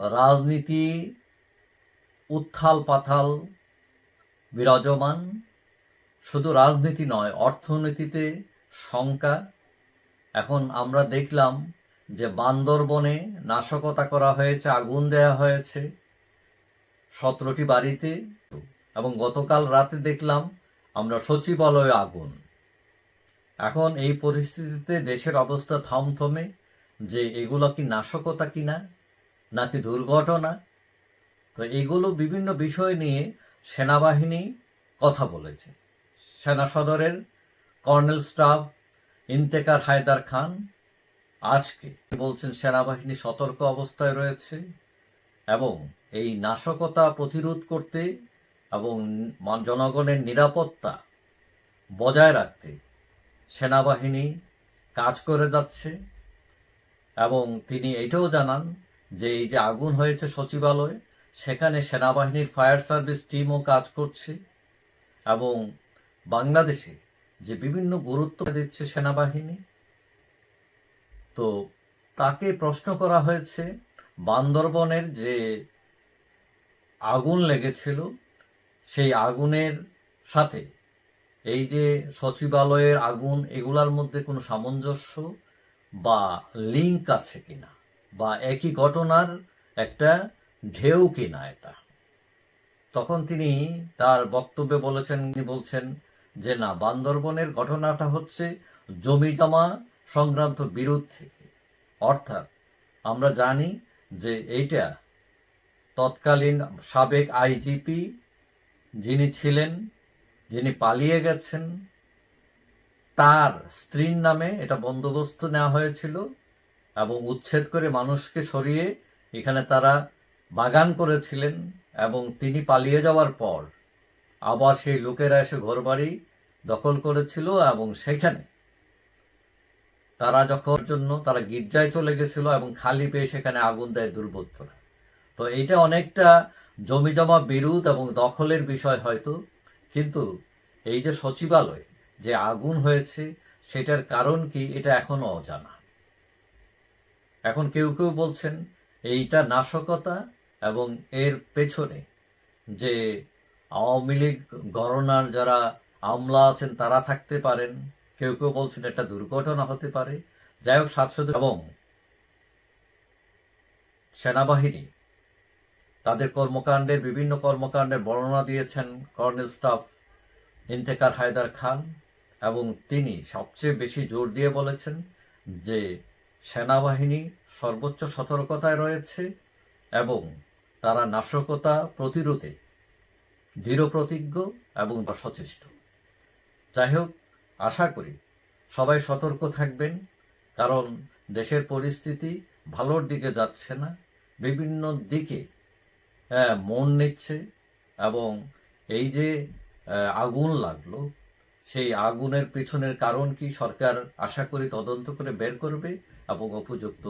রাজনীতি উত্থাল পাথাল বিরাজমান, শুধু রাজনীতি নয়, অর্থনীতিতে শঙ্কা। এখন আমরা দেখলাম যে বান্দরবনে নাশকতা করা হয়েছে, আগুন দেয়া হয়েছে সতেরোটি বাড়িতে এবং গতকাল রাতে দেখলাম আমরা সচিবালয়ে আগুন। এখন এই পরিস্থিতিতে দেশের অবস্থা থমথমে যে এগুলো কি নাশকতা কিনা নাকি দুর্ঘটনা? তো এগুলো বিভিন্ন বিষয় নিয়ে সেনাবাহিনী কথা বলেছে। সেনা সদরের কর্নেল স্টাফ ইন্তেকার হায়দার খান আজকে বলছেন, সেনাবাহিনী সতর্ক অবস্থায় রয়েছে এবং এই নাশকতা প্রতিরোধ করতে এবং জনগণের নিরাপত্তা বজায় রাখতে সেনাবাহিনী কাজ করে যাচ্ছে। এবং তিনি এটাও জানান যে এই যে আগুন হয়েছে সচিবালয়ে, সেখানে সেনাবাহিনীর ফায়ার সার্ভিস টিমও কাজ করছে এবং বাংলাদেশে যে বিভিন্ন গুরুত্ব দিচ্ছে সেনাবাহিনী, তো তাকে প্রশ্ন করা হয়েছে, বান্দরবনের যে আগুন লেগেছিল, সেই আগুনের সাথে এই যে সচিবালয়ের আগুন, এগুলার মধ্যে কোনো সামঞ্জস্য বা লিঙ্ক আছে কিনা? বা একই ঘটনার একটা ঢেউ কিনা এটা। তখন তিনি তার বক্তব্যে বলেছেন, তিনি বলছেন যে, না, বান্দরবনের ঘটনাটা হচ্ছে জমি জমা সংক্রান্ত বিরোধ থেকে। অর্থাৎ আমরা জানি যে এইটা তৎকালীন সাবেক আইজিপি যিনি ছিলেন, যিনি পালিয়ে গেছেন, তার স্ত্রীর নামে এটা বন্দোবস্ত নেওয়া হয়েছিল। এবং উচ্ছেদ করে মানুষকে সরিয়ে এখানে তারা বাগান করেছিলেন এবং তিনি পালিয়ে যাওয়ার পর আবার সেই লোকেরা এসে ঘরবাড়ি দখল করেছিল এবং সেখানে তারা যখন জন্য তারা গির্জায় চলে গেছিল এবং খালি পেয়ে সেখানে আগুন দেয় দুর্বৃত্তরা। তো এইটা অনেকটা জমি জমা বিরোধ এবং দখলের বিষয় হয়তো, কিন্তু এই যে সচিবালয় যে আগুন হয়েছে, সেটার কারণ কি এটা এখনও অজানা। এখন কেউ কেউ বলছেন এইটা নাশকতা এবং এর পেছনে যে আওয়ামী লীগ গণনার যারা আমলা আছেন তারা থাকতে পারেন, কেউ কেউ বলছেন এটা দুর্ঘটনা হতে পারে। যাই হোক, সাতশো এবং সেনাবাহিনী তাদের কর্মকাণ্ডের বিভিন্ন কর্মকাণ্ডের বর্ণনা দিয়েছেন কর্নেল স্টাফ ইন্তেকার হায়দার খান এবং তিনি সবচেয়ে বেশি জোর দিয়ে বলেছেন যে সেনাবাহিনী সর্বোচ্চ সতর্কতায় রয়েছে এবং তারা নাশকতা প্রতিরোধে দৃঢ় প্রতিজ্ঞ এবং সচেষ্ট। যাই হোক, আশা করি সবাই সতর্ক থাকবেন, কারণ দেশের পরিস্থিতি ভালোর দিকে যাচ্ছে না, বিভিন্ন দিকে মন নিচ্ছে এবং এই যে আগুন লাগল, সেই আগুনের পিছনের কারণ কি সরকার আশা করি তদন্ত করে বের করবে এবং উপযুক্ত